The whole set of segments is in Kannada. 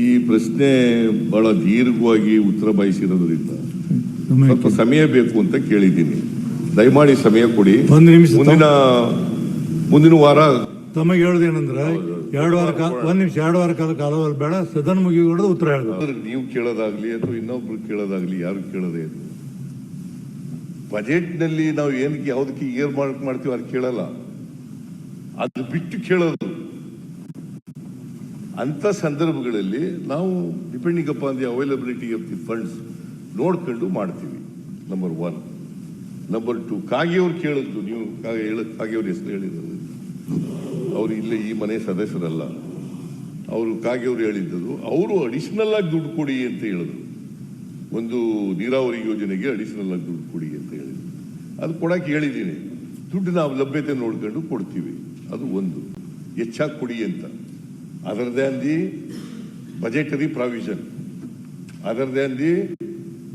ಈ ಪ್ರಶ್ನೆ ಬಹಳ ದೀರ್ಘವಾಗಿ ಉತ್ತರ ಬಯಸಿರೋದ್ರಿಂದ ಸ್ವಲ್ಪ ಸಮಯ ಬೇಕು ಅಂತ ಕೇಳಿದ್ದೀನಿ. ದಯಮಾಡಿ ಸಮಯ ಕೊಡಿ. ಒಂದು ನಿಮಿಷ ಮುಂದಿನ ಮುಂದಿನ ವಾರ ತಮಗೆ ಹೇಳುದೇನಂದ್ರೆ ಎರಡು ವಾರ ಒಂದ್ ನಿಮಿಷ ಎರಡು ವಾರ ಕಾಲ ಕಾಲವಲ್ಲಿ ಬೇಡ. ಸದನ ಮುಗಿಯೋದು ಉತ್ತರ ಹೇಳ್ಬೇಕು. ನೀವು ಕೇಳೋದಾಗ್ಲಿ ಅಥವಾ ಇನ್ನೊಬ್ರು ಕೇಳೋದಾಗ್ಲಿ ಯಾರು ಕೇಳೋದೇ ಇಲ್ಲ. ಬಜೆಟ್ನಲ್ಲಿ ನಾವು ಏನಕ್ಕೆ ಯಾವ್ದಕ್ಕೆ ಇಯರ್ ಮಾರ್ಕ್ ಮಾಡ್ತೀವಿ ಅದು ಕೇಳಲ್ಲ. ಅದು ಬಿಟ್ಟು ಕೇಳೋದು. ಅಂತ ಸಂದರ್ಭಗಳಲ್ಲಿ ನಾವು depending on the availability of the funds ನೋಡ್ಕೊಂಡು ಮಾಡ್ತೀವಿ. ನಂಬರ್ ಒನ್ ನಂಬರ್ ಟು ಕಾಗೆಯವ್ರು ಕೇಳಿದ್ದು ನೀವು ಕಾಗೆಯವ್ರ ಹೆಸರು ಹೇಳಿದ್ರು. ಅವರು ಇಲ್ಲೇ ಈ ಮನೆ ಸದಸ್ಯರಲ್ಲ. ಅವರು ಕಾಗೆಯವರು ಹೇಳಿದ್ದರು ಅವರು ಅಡಿಷನಲ್ ಆಗಿ ದುಡ್ಡು ಕೊಡಿ ಅಂತ ಹೇಳಿದ್ರು. ಒಂದು ನೀರಾವರಿ ಯೋಜನೆಗೆ ಅಡಿಷನಲ್ ಆಗಿ ದುಡ್ಡು ಕೊಡಿ ಅಂತ ಹೇಳಿದ್ರು. ಅದು ಕೊಡಕ್ಕೆ ಹೇಳಿದ್ದೀನಿ. ದುಡ್ಡು ನಾವು ಲಭ್ಯತೆ ನೋಡ್ಕೊಂಡು ಕೊಡ್ತೀವಿ. ಅದು ಒಂದು. ಹೆಚ್ಚಾಗಿ ಕೊಡಿ ಅಂತ. Other than the budgetary provision other than the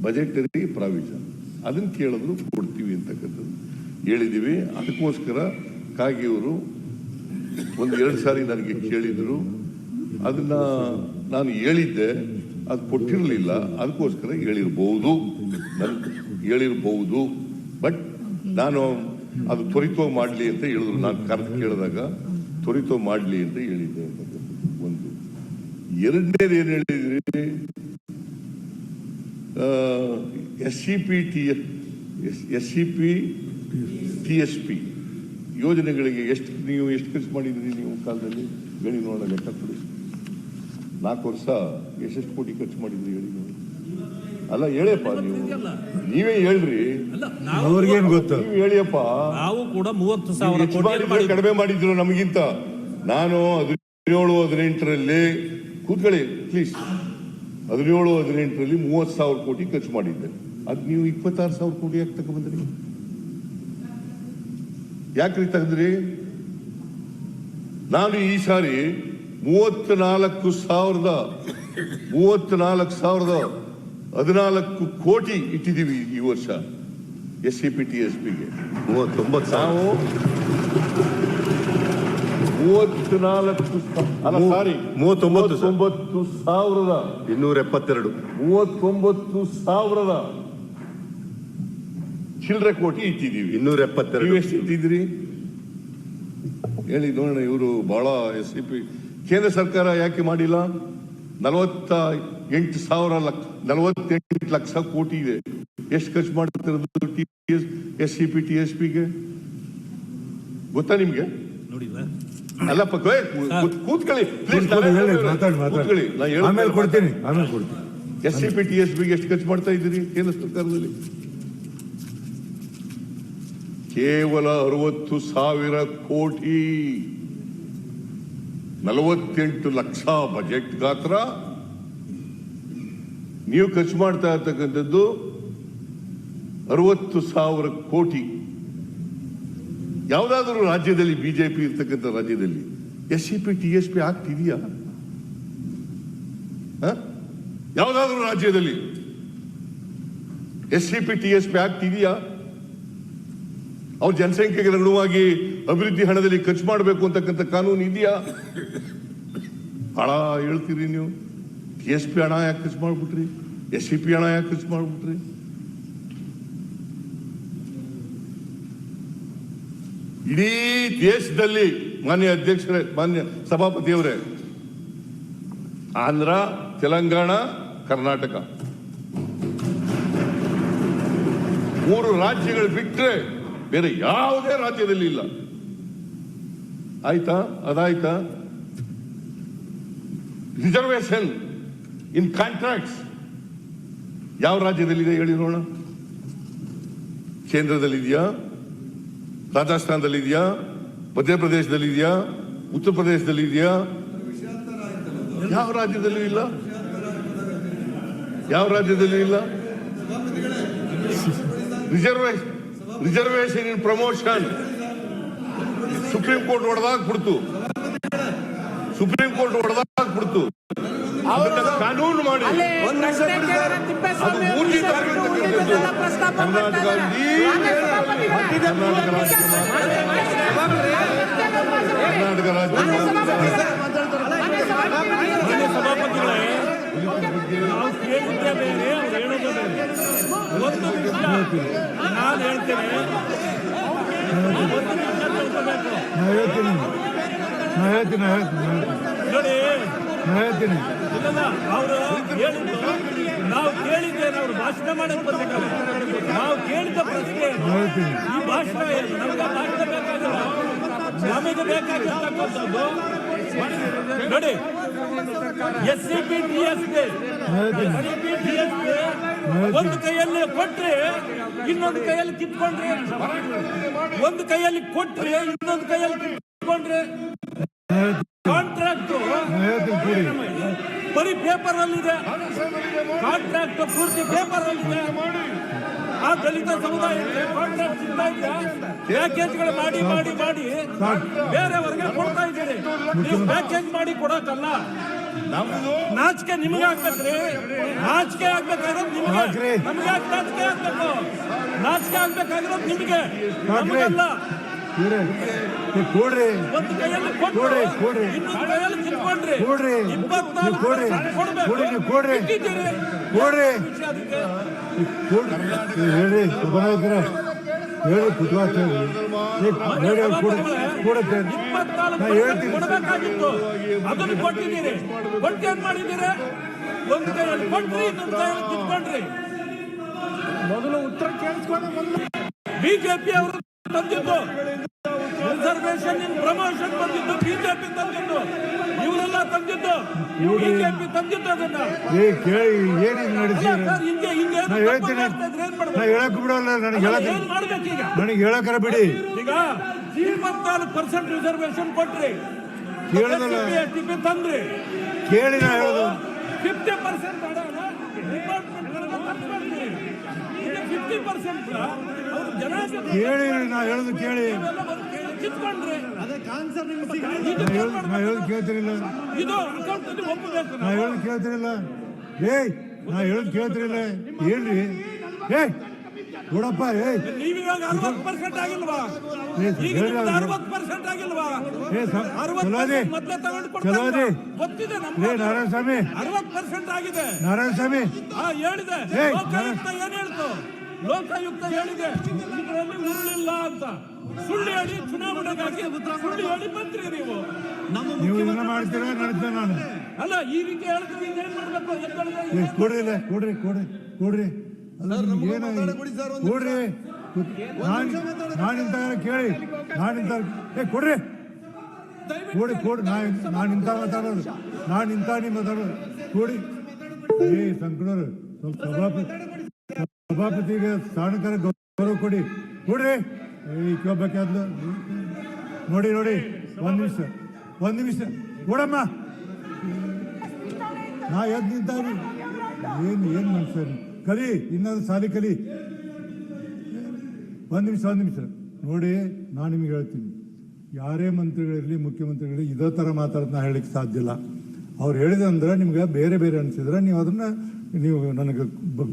budgetary provision ಅದನ್ನ ಕೇಳಿದ್ರು ಕೊಡ್ತೀವಿ ಅಂತಕ್ಕಂಥದ್ದು. ಹೇಳಿದ್ದೀವಿ ಅದಕ್ಕೋಸ್ಕರ ಕಾಗಿಯವರು ಒಂದು ಎರಡು ಸಾರಿ ನನಗೆ ಕೇಳಿದರು. ಅದನ್ನ ನಾನು ಹೇಳಿದ್ದೆ. ಅದು ಕೊಟ್ಟಿರಲಿಲ್ಲ. ಅದಕ್ಕೋಸ್ಕರ ಹೇಳಿರ್ಬೋದು. ನನ್ನ ಬಟ್ ನಾನು ಅದು ತ್ವರಿತವಾಗಿ ಮಾಡಲಿ ಅಂತ ಹೇಳಿದ್ರು. ನಾನು ಕರೆದು ಕೇಳಿದಾಗ ತ್ವರಿತವಾಗಿ ಮಾಡಲಿ ಅಂತ ಹೇಳಿದ್ದೆ ಎರಡನೇದು ಏನು ಹೇಳಿದ್ರಿ? S C P T S C P T S P ಯೋಜನೆಗಳಿಗೆ ಎಷ್ಟು ನೀವು ಎಷ್ಟು ಖರ್ಚು ಮಾಡಿದ್ರಿ ನೀವು ಕಾಲದಲ್ಲಿ? ಗಣಿ ನೋಡೋಣ ಲೆಕ್ಕ ಕೊಡಿ ನಾಲ್ಕು ವರ್ಷ ಎಷ್ಟೆಷ್ಟು ಕೋಟಿ ಖರ್ಚು ಮಾಡಿದ್ರಿ ಹೇಳಿ ನೋಡಿ. ಅಲ್ಲ ಹೇಳಪ್ಪ ನೀವು ನೀವೇ ಹೇಳ್ರಿ. ಅವ್ರಿಗೇನ್ ಗೊತ್ತು? ನೀವು ಹೇಳಿಯಪ್ಪ. ನಾವು ಕೂಡ ಮೂವತ್ತು ಸಾವಿರ ಕಡಿಮೆ ಮಾಡಿದ್ರು ನಮಗಿಂತ. ನಾನು ಹದಿನೇಳು ಹದಿನೆಂಟರಲ್ಲಿ ಕೂತ್ಕೊಳ್ಳಿ ಪ್ಲೀಸ್ ಹದಿನೇಳು ಹದಿನೆಂಟರಲ್ಲಿ ಮೂವತ್ತು ಸಾವಿರ ಕೋಟಿ ಖರ್ಚು ಮಾಡಿದ್ದೆ. ಅದು ನೀವು ಇಪ್ಪತ್ತಾರು ಸಾವಿರ ಕೋಟಿ ಯಾಕೆ ತಗೊಂಡ್ಬಂದ್ರಿ? ಯಾಕ್ರಿ ತೆಗೆದ್ರಿ? ನಾನು ಈ ಸಾರಿ ಮೂವತ್ನಾಲ್ಕು ಸಾವಿರದ ಮೂವತ್ನಾಲ್ಕು ಸಾವಿರದ ಹದಿನಾಲ್ಕು ಕೋಟಿ ಇಟ್ಟಿದ್ದೀವಿ ಈ ವರ್ಷ S C P T S ಪಿಗೆ. ಮೂವತ್ತೊಂಬತ್ತು ಸಾವಿರ. ನಾವು ಮೂವತ್ನಾಲ್ಕು ಅಲ್ಲ ಸಾರಿ ಮೂವತ್ತೊಂಬತ್ತು. ಮೂವತ್ತೊಂಬತ್ತು ಸಾವಿರದ ಇನ್ನೂರ ಎಪ್ಪತ್ತೆರಡು ಮೂವತ್ತೊಂಬತ್ತು ಸಾವಿರದ ಚಿಲ್ಲರೆ ಕೋಟಿ ಇಟ್ಟಿದ್ದೀವಿ. ಇನ್ನೂರ ಎಪ್ಪತ್ತೆರಡು ಎಷ್ಟು ಇಟ್ಟಿದ್ದೀರಿ? ಹೇಳಿ ನೋಡೋಣ ಇವರು ಬಹಳ ಎಸ್ ಸಿ ಪಿ. ಕೇಂದ್ರ ಸರ್ಕಾರ ಯಾಕೆ ಮಾಡಿಲ್ಲ? ನಲವತ್ತ ಎಂಟು ಸಾವಿರ ಲಕ್ಷ ನಲವತ್ತೆಂಟು ಲಕ್ಷ ಕೋಟಿ ಇದೆ. ಎಷ್ಟು ಖರ್ಚು ಮಾಡ್ತಿರೋದು T S S C P T S ಪಿಗೆ ಗೊತ್ತಾ ನಿಮ್ಗೆ? ಅಲ್ಲಪ್ಪ ಕೂತ್- ಕೂತ್ಕೊಳ್ಳಿ. ಆಮೇಲೆ ಕೊಡ್ತೀನಿ ಆಮೇಲೆ ಕೊಡ್ತೀನಿ. S C P T S ಬಿಗೆ ಎಷ್ಟು ಖರ್ಚು ಮಾಡ್ತಾ ಇದ್ದೀರಿ ಕೇಂದ್ರ ಸರ್ಕಾರದಲ್ಲಿ? ಕೇವಲ ಅರವತ್ತು ಸಾವಿರ ಕೋಟಿ. ನಲವತ್ತೆಂಟು ಲಕ್ಷ ಬಜೆಟ್ ಗಾತ್ರ. ನೀವು ಖರ್ಚು ಮಾಡ್ತಾ ಇರ್ತಕ್ಕಂಥದ್ದು ಅರವತ್ತು ಸಾವಿರ ಕೋಟಿ. ಯಾವುದಾದ್ರೂ ರಾಜ್ಯದಲ್ಲಿ ಬಿಜೆಪಿ ಇರ್ತಕ್ಕಂಥ ರಾಜ್ಯದಲ್ಲಿ S C P T S P ಆಗ್ತಿದೆಯಾ? ಯಾವುದಾದ್ರೂ ರಾಜ್ಯದಲ್ಲಿ S C P T S P ಆಗ್ತಿದೆಯಾ? ಅವ್ರ ಜನಸಂಖ್ಯೆಗೆ ಅನುಗುಣವಾಗಿ ಅಭಿವೃದ್ಧಿ ಹಣದಲ್ಲಿ ಖರ್ಚು ಮಾಡಬೇಕು ಅಂತಕ್ಕಂಥ ಕಾನೂನು ಇದೆಯಾ? ಭಾಳ ಹೇಳ್ತೀರಿ ನೀವು. ಟಿ ಎಸ್ ಪಿ ಹಣ ಯಾಕೆ ಖರ್ಚು ಮಾಡ್ಬಿಟ್ರಿ? ಎಸ್ ಸಿ ಪಿ ಹಣ ಯಾಕೆ ಖರ್ಚು ಮಾಡ್ಬಿಟ್ರಿ? ಇಡೀ ದೇಶದಲ್ಲಿ ಮಾನ್ಯ ಅಧ್ಯಕ್ಷರೇ, ಮಾನ್ಯ ಸಭಾಪತಿಯವರೇ, ಆಂಧ್ರ, ತೆಲಂಗಾಣ, ಕರ್ನಾಟಕ. ಮೂರು ರಾಜ್ಯಗಳು ಬಿಟ್ಟರೆ ಬೇರೆ ಯಾವುದೇ ರಾಜ್ಯದಲ್ಲಿ ಇಲ್ಲ. ಆಯ್ತಾ? ಅದಾಯ್ತಾ? Reservation in contracts. ಯಾವ ರಾಜ್ಯದಲ್ಲಿದೆ ಹೇಳಿರೋಣ ಕೇಂದ್ರದಲ್ಲಿದೆಯಾ? ರಾಜಸ್ಥಾನದಲ್ಲಿದೆಯಾ ಮಧ್ಯಪ್ರದೇಶದಲ್ಲಿದೆಯಾ ಉತ್ತರ ಪ್ರದೇಶದಲ್ಲಿದೆಯಾ ಯಾವ ರಾಜ್ಯದಲ್ಲೂ ಇಲ್ಲ? ಯಾವ ರಾಜ್ಯದಲ್ಲೂ ಇಲ್ಲ? Reservation reservation in promotion. Supreme court ಹೊಡೆದಾಗ ಬಿಡ್ತು ಸುಪ್ರೀಂ ಕೋರ್ಟ್ ಹೊಡೆದಾಗ ಬಿಡ್ತು ಕಾನೂನು ಮಾಡಿ. ಆಗಿದ್ದು ಕರ್ನಾಟಕ ಕರ್ನಾಟಕ ಕರ್ನಾಟಕ ರಾಜ್ಯ ಸಭಾಪತಿಗಳೇ ನಾವು ಕೇಳಿದ್ದೆ ಬೇರೆ ಅವ್ರು ಹೇಳೋದು ಬೇರೆ ಒಂದು ನಿಮಿಷ ನಾನು ಹೇಳ್ತೇನೆ ಒಂದು ನಿಮಿಷ ತಿಳ್ಕೋಬೇಕು ನಾನು ಹೇಳ್ತೀನಿ ನಾನು ಹೇಳ್ತೀನಿ ಹೇಳ್ತೀನಿ ನೋಡಿ ಹೇಳ್ತೀನಿ ಅವರು ಹೇಳಿದ್ದು ನಾವು ಕೇಳಿದ್ದೇನೆ ಅವರು ಭಾಷಣ ಮಾಡಕ್ ಬಂದಿದ್ದಾರೆ. ನಾವು ಕೇಳಿದ ಪ್ರಶ್ನೆ ಈ ಭಾಷಣ? ನಮ್ಗೆ ಭಾಷಣ ಬೇಕಾಗಿಲ್ಲ ನಮಗೆ ಬೇಕಾಗಿರ್ತಕ್ಕಂಥದ್ದು. ನೋಡಿ S C P T S ಒಂದು ಕೈಯಲ್ಲಿ ಕೊಟ್ರೆ ಇನ್ನೊಂದು ಕೈಯಲ್ಲಿ ಕಿತ್ಕೊಂಡ್ರೆ ಒಂದು ಕೈಯಲ್ಲಿ ಕೊಟ್ರೆ ಇನ್ನೊಂದು ಕೈಯಲ್ಲಿ ಕಿತ್ಕೊಂಡ್ರೆ ಕಾಂಟ್ರಾಕ್ಟ್ ಬರೀ ಪೇಪರ್ ಅಲ್ಲಿದೆ ಕಾಂಟ್ರಾಕ್ಟ್ ಪೂರ್ತಿ ಪೇಪರ್ ಅಲ್ಲಿದೆ ಆ ದಲಿತ ಸಮುದಾಯಕ್ಕೆ ಕಾಂಟ್ರಾಕ್ಟ್ ಸಿಗ್ತಾ ಇದೆ ಪ್ಯಾಕೇಜ್ಗಳು ಮಾಡಿ ಮಾಡಿ ಮಾಡಿ ಬೇರೆಯವರಿಗೆ ಕೊಡ್ತಾ ಇದ್ದೀರಿ. ನೀವು ಪ್ಯಾಕೇಜ್ ಮಾಡಿ ಕೊಡಕ್ಕಲ್ಲ ನಾಚಿಕೆ ನಿಮಗೆ ಆಗ್ಬೇಕ್ರಿ. ನಾಚಿಕೆ ಆಗ್ಬೇಕಾಗಿರೋದು ನಿಮಗೆ. ನಮ್ಗೆ ಯಾಕೆ ನಾಚಿಕೆ ಆಗ್ಬೇಕು? ನಾಚಿಕೆ ಆಗ್ಬೇಕಾಗಿರೋದು ನಿಮಗೆ. ನಮಗಲ್ಲ. ಕೊಡ್ರಿ. ಕೊಡ್ರಿ, ಕೊಡ್ರಿ. ಕೊಡ್ರಿ. ಕೊಡ್ರಿ. ಕೊಡ್ರಿ, ಕೊಡ್ರಿ. ಕೊಡ ಕೊಡತ್ತೆ ಹೇಳ್ತೀನಿ. ಅದನ್ನು ಕೊಟ್ಟಿದ್ದೀರಿ. ಕೊಟ್ಟು ಏನ್ ಮಾಡಿದ್ದೀರಿ? ಒಂದು ಕೈಯಲ್ಲಿ ಕೊಟ್ರಿ ಇನ್ನೊಂದು ಕೈಯಲ್ಲಿ ಕಿತ್ಕೊಂಡ್ರಿ ಮೊದಲು ಉತ್ತರ ಕೇಳಿಸ್ಕೊಂಡು ಮೊದಲು ಬಿಜೆಪಿ ಅವರು ತಂದಿದ್ದು. ರಿಸರ್ವೇಶನ್ ಇನ್ ಪ್ರಮೋಷನ್ ಬಂದಿದ್ದು ಬಿಜೆಪಿ ತಂದಿದ್ದು ಇವರೆಲ್ಲ ತಂದಿದ್ದು ಬಿಜೆಪಿ ತಂದಿದ್ದು ಅದನ್ನ. ಏ ಕೇಳಿ ಏನಿಗೆ ಅಲ್ಲ ನಡೆಸಿ? ಸರ್ ಹಿಂಗೆ ಹಿಂಗೆ ನಾ ತಪ್ಪು ಹೇಳ್ತೀನಿ. ಮಾಡ್ತಾ ಇದ್ರೆ ಏನ್ ಮಾಡ್ಬೇಕು? ಹೇಳಕ್ ಬಿಡಲ್ಲ ನನಗೆ ನನಗೆ ಹೇಳಕರ ಬಿಡಿ. ಈಗ ಇಪ್ಪತ್ನಾಲ್ಕು ಪರ್ಸೆಂಟ್ ರಿಸರ್ವೇಶನ್ ಕೊಟ್ರಿ. ಕೇಳಿದಲ್ಲ. ತಂದ್ರಿ. ಕೇಳಿ ನಾ ಹೇಳೋದು. ಫಿಫ್ಟಿ ಪರ್ಸೆಂಟ್ ಫಿಫ್ಟಿ ಪರ್ಸೆಂಟ್ ಕೇಳಿ ನಾ ಹೇಳೋದು ಕೇಳಿ. ಕಿತ್ಕೊಂಡ್ರಿ ನಾ ನಾ ಹೇಳೋದು ಕೇಳ್ತಿರಿಲ್ಲ ಇದು ಅಕೌಂಟ್ ಒಪ್ಪಬೇಕು ನಾ ಹೇಳೋದು ಕೇಳ್ತಿರಿಲ್ಲ ಏಯ್ ನಾ ಹೇಳೋದು ಕೇಳ್ತಿರಿಲ್ಲ ಏನ್ರಿ? ಏಯ್ ನೋಡಪ್ಪ ಏಯ್. ನೀವಿವಾಗ ಅರವತ್ತು ಪರ್ಸೆಂಟ್ ಆಗಿಲ್ವಾ? ಏ, ಈಗ ಹೇಳ್ರಿ ಅವ್ರು. ಅರವತ್ತು ಪರ್ಸೆಂಟ್ ಆಗಿಲ್ವಾ? ಏ ಸ- ಅರವತ್ತು ಚಲೋದಿ ಮೊದಲೇ ತಗೊಂಡು ಚಲೋದಿ ಗೊತ್ತಿದೆ ಏ ನಮ್ಗೆ. ನಾರಾಯಣ ಸ್ವಾಮಿ ಅರವತ್ತು ಪರ್ಸೆಂಟ್ ಆಗಿದೆ. ನಾರಾಯಣ ಸ್ವಾಮಿ ಹಾ ಹೇಳಿದೆ. ಏಯ್, ಲೋಕಾಯುಕ್ತ ಏನ್ ಹೇಳ್ತು? ಲೋಕಾಯುಕ್ತ ಹೇಳಿದೆ. ಇದರಲ್ಲಿ ಉರುಳಿಲ್ಲ ಅಂತ. ಸುಳ್ಳು ಹೇಳಿ ಚುನಾವಣೆಗಾಗಿ ಸುಳ್ಳು ಹೇಳಿ ಬಂದ್ರಿ ನೀವು. ನೀವು ಇದನ್ನ ಮಾಡ್ತೀರಾ ನಡೀತಾ ನಾನು? ಅಲ್ಲ ಈ ರೀತಿ ಹೇಳಿದ್ರೆ ಇನ್ನೇನ್ ಮಾಡ್ಬೇಕು? ಎದ್ದೇಳಿದ್ರೆ ಏ, ಇನ್ನೇನ್ ಕೊಡ್ರಿ ಇಲ್ಲ ಕೊಡ್ರಿ ಕೊಡ್ರಿ ಕೊಡ್ರಿ. ಅಲ್ಲ ನಿಮ್ಗೆ ಏನು ಕೊಡ್ರಿ. ನಾನು ನಾನು ಇಂತ ಕೇಳಿ. ನಾನು ಇಂತ ಏ ಕೊಡ್ರಿ. ದಯವಿಟ್ಟು ಕೊಡಿ ನಾ ನಾನು ಇಂತ ಮಾತಾಡೋದು. ನಾನು ಇಂತ ನೀವು ಮಾತಾಡೋದು. ಕೊಡಿ. ಏ ಸ್ವಲ್ಪ ಸಭಾಪತಿ ಸಭಾಪತಿಗೆ ಸ್ಥಾನಕರ ಗೌರವ ಕೊಡಿ. ಕೊಡ್ರಿ. ಏ ಕೇಳ್ಬೇಕಾದ್ಲು ನೋಡಿ ನೋಡಿ, ಒಂದು ನಿಮಿಷ ಒಂದು ನಿಮಿಷ. ಕೊಡಮ್ಮ. ನಾ ಎದ್ದು ನಿಂತಾವ್ರಿ ಏನು ಏನು ಮನುಷ್ಯರು ಕಲಿ, ಇನ್ನೊಂದು ಸಾಲಿ ಕಲಿ. ಒಂದು ನಿಮಿಷ ಒಂದು ನಿಮಿಷ. ನೋಡಿ, ನಾನು ನಿಮಗೆ ಹೇಳ್ತೀನಿ. ಯಾರೇ ಮಂತ್ರಿಗಳಿರಲಿ, ಮುಖ್ಯಮಂತ್ರಿಗಳಿರಲಿ, ಇದೇ ಥರ ಮಾತಾಡೋದು ನಾ ಹೇಳಲಿಕ್ಕೆ ಸಾಧ್ಯ ಇಲ್ಲ. ಅವ್ರು ಹೇಳಿದಂದ್ರೆ ನಿಮ್ಗೆ ಬೇರೆ ಬೇರೆ ಅನಿಸಿದ್ರೆ ನೀವು ಅದನ್ನ ನೀವು ನನಗೆ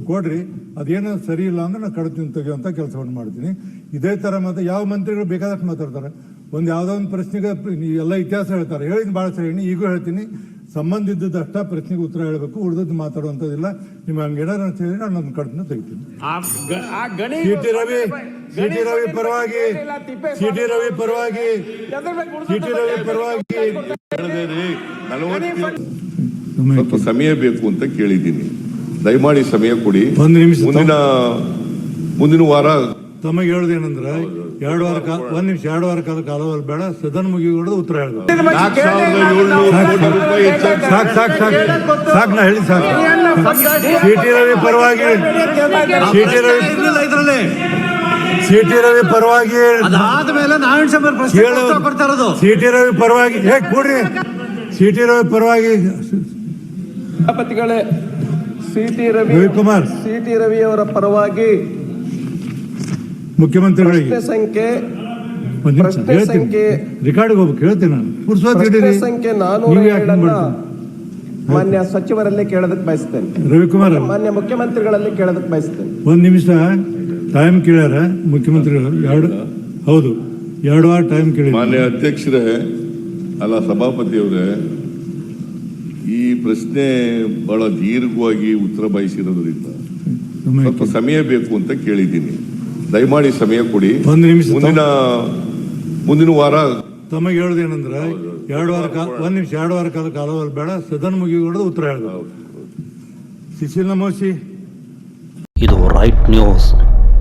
ಕೊಡ್ರಿ. ಅದೇನೋ ಸರಿ ಇಲ್ಲ ಅಂದ್ರೆ ನಾನು ಕಡ್ತೀನಿ ತೆಗೆಯುವಂಥ ಕೆಲಸವನ್ನು ಮಾಡ್ತೀನಿ. ಇದೇ ಥರ ಮತ್ತೆ ಯಾವ ಮಂತ್ರಿಗಳು ಬೇಕಾದಷ್ಟು ಮಾತಾಡ್ತಾರೆ. ಒಂದು ಯಾವುದೋ ಒಂದು ಪ್ರಶ್ನೆಗೆ ಪ್ರ- ಎಲ್ಲ ಇತಿಹಾಸ ಹೇಳ್ತಾರೆ. ಹೇಳಿದ ಭಾಳ ಸರಿ ಈಗೂ ಹೇಳ್ತೀನಿ. ಸಂಬಂಧ ಇದ್ದದಷ್ಟ ಪ್ರಶ್ನೆಗೆ ಉತ್ತರ ಹೇಳಬೇಕು ಉಳಿದದ್ದು ಮಾತಾಡುವಂಥದ್ದಿಲ್ಲ. ನಿಮ್ಗೆ ಹಂಗೇನಾರು ಹೇಳಿ ನಾನು ನನ್ನ ಕಡ್ತೀನಿ ತೆಗಿತೀನಿ. C T Ravi C T Ravi ಪರವಾಗಿ ಸಿ ಟಿ ರವಿ ಪರವಾಗಿ ಸಿ ಟಿ ರವಿ ಪರವಾಗಿ. ಸ್ವಲ್ಪ ಸಮಯ ಬೇಕು ಅಂತ ಕೇಳಿದ್ದೀನಿ. ದಯಮಾಡಿ ಸಮಯ ಕೊಡಿ. ಒಂದು ನಿಮಿಷ ಮುಂದಿನ ಮುಂದಿನ ವಾರ ತಮಗೆ ಹೇಳುದೇನಂದ್ರೆ ಎರಡು ವಾರ ಕಾಲ ಒಂದ್ ನಿಮಿಷ ಎರಡು ವಾರ ಕಾಲ ಕಾಲದಲ್ಲಿ ಬೇಡ. ಸದನ ಮುಗಿಯೋದು ಉತ್ತರ ಹೆಚ್ಚಾಗಿ ಸಾಕು ಸಾಕು ಸಾಕು. ಸಾಕು ನಾ ಹೇಳಿ ಸಾಕು. ಸಿಟಿ ರವಿ ಪರವಾಗಿ ಸಿಟಿ ರವಿ ಇದ್ರಲ್ಲಿ ಸಿ ಟಿ ರವಿ ಪರವಾಗಿ ಅದಾದ್ಮೇಲೆ ನಾರಾಯಣ ಸ್ವಾಮಿ ಪ್ರಶ್ನೆ ಕೇಳು ಉತ್ತರ ಕೊಡ್ತಾ ಇರೋದು. ಸಿ ಟಿ ರವಿ ಪರವಾಗಿ ಹೇ ಕೊಡ್ರಿ. ಸಿ ಟಿ ರವಿ ಪರವಾಗಿ ಸಭಾಪತಿಗಳೇ C T Ravi Ravikumar C T Ravi ಅವರ ಪರವಾಗಿ ಮುಖ್ಯಮಂತ್ರಿಗಳಿಗೆ. ಪ್ರಶ್ನೆ ಸಂಖ್ಯೆ ಪ್ರಶ್ನೆ ಸಂಖ್ಯೆ- ರೆಕಾರ್ಡ್ಗೆ ಹೋಗ್ಬೇಕು ಹೇಳ್ತೀನಿ ನಾನು. ಪ್ರಶ್ನೆ ಸಂಖ್ಯೆ ನಾನೂರ ಏಳನ್ನ? ಮಾನ್ಯ ಸಚಿವರಲ್ಲೇ ಕೇಳೋದಕ್ಕೆ ಬಯಸ್ತೇನೆ. ರವಿಕುಮಾರ್. ಮಾನ್ಯ ಮುಖ್ಯಮಂತ್ರಿಗಳಲ್ಲಿ ಕೇಳೋದಕ್ಕೆ ಬಯಸ್ತೇನೆ. ಒಂದ್ ನಿಮಿಷ ಟೈಮ್ ಕೇಳ್ಯಾರ ಮುಖ್ಯಮಂತ್ರಿಗಳು. ಎರಡು ಹೌದು ಎರಡು ವಾರ ಟೈಮ್ ಕೇಳಿ ಮಾನ್ಯ ಅಧ್ಯಕ್ಷರೇ ಅಲ್ಲ ಸಭಾಪತಿಯವರೇ ಈ ಪ್ರಶ್ನೆ ಬಹಳ ದೀರ್ಘವಾಗಿ ಉತ್ತರ ಬಯಸಿರೋದ್ರಿಂದ ಸಮಯ ಸ್ವಲ್ಪ ಸಮಯ ಬೇಕು ಅಂತ ಕೇಳಿದ್ದೀನಿ. ದಯಮಾಡಿ ಸಮಯ ಕೊಡಿ. ಒಂದು ನಿಮಿಷ ಮುಂದಿನ ಮುಂದಿನ ವಾರ ತಮಗೆ ಹೇಳೋದೇನಂದ್ರೆ ಎರಡು ವಾರ ಕಾಲ ಒಂದು ನಿಮಿಷ ಎರಡು ವಾರ ಕಾಲ ಕಾಲವಲ್ಲಿ ಬೇಡ. ಸದನ ಮುಗಿದು ಉತ್ತರ ಹೇಳ್ಬೇಕು. ಸುಶೀಲ್ ನಮೋಸಿ ಇದು ರೈಟ್ ನ್ಯೂಸ್